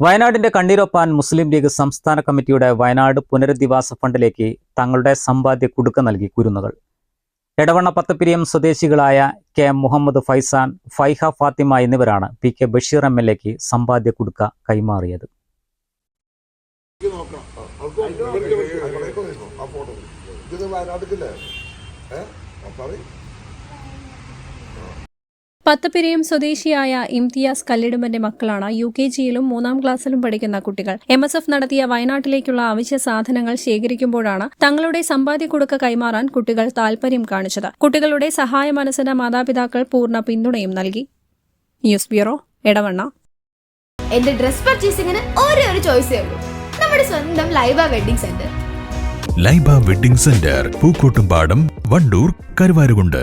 വയനാടിന്റെ കണ്ണീരൊപ്പാൻ മുസ്ലിം ലീഗ് സംസ്ഥാന കമ്മിറ്റിയുടെ വയനാട് പുനരധിവാസ ഫണ്ടിലേക്ക് തങ്ങളുടെ സമ്പാദ്യ കുടുക്ക നൽകി കുരുന്നുകൾ എടവണ്ണ പത്തപ്പിരിയം സ്വദേശികളായ കെ മുഹമ്മദ് ഫൈസാൻ ഫൈഹ ഫാത്തിമ എന്നിവരാണ് P K Basheer M L എക്ക് സമ്പാദ്യ കുടുക്ക കൈമാറിയത് വയനാട്ടിലെ പത്തപ്പിരിയം സ്വദേശിയായ ഇംതിയാസ് കല്ലിടുമന്റെ മക്കളാണ് യു കെ ജിയിലും മൂന്നാം ക്ലാസ്സിലും പഠിക്കുന്ന കുട്ടികൾ. എം എസ് എഫ് നടത്തിയ വയനാട്ടിലേക്കുള്ള അവശ്യ സാധനങ്ങൾ ശേഖരിക്കുമ്പോഴാണ് തങ്ങളുടെ സമ്പാദ്യ കുടുക്ക കൈമാറാൻ കുട്ടികൾ താൽപര്യം കാണിച്ചത്. കുട്ടികളുടെ സഹായ മനസ്സിന് മാതാപിതാക്കൾ പൂർണ പിന്തുണയും നൽകി. News bureau Edavanna. എന്റെ ഡ്രസ് പർച്ചേസിംഗിന് ഒരേ ഒരു ചോയ്സേ ഉള്ളൂ. നമ്മുടെ സ്വന്തം Laiba wedding centre. Laiba wedding centre Pookkottumpadam Wandoor Karuvarakundu.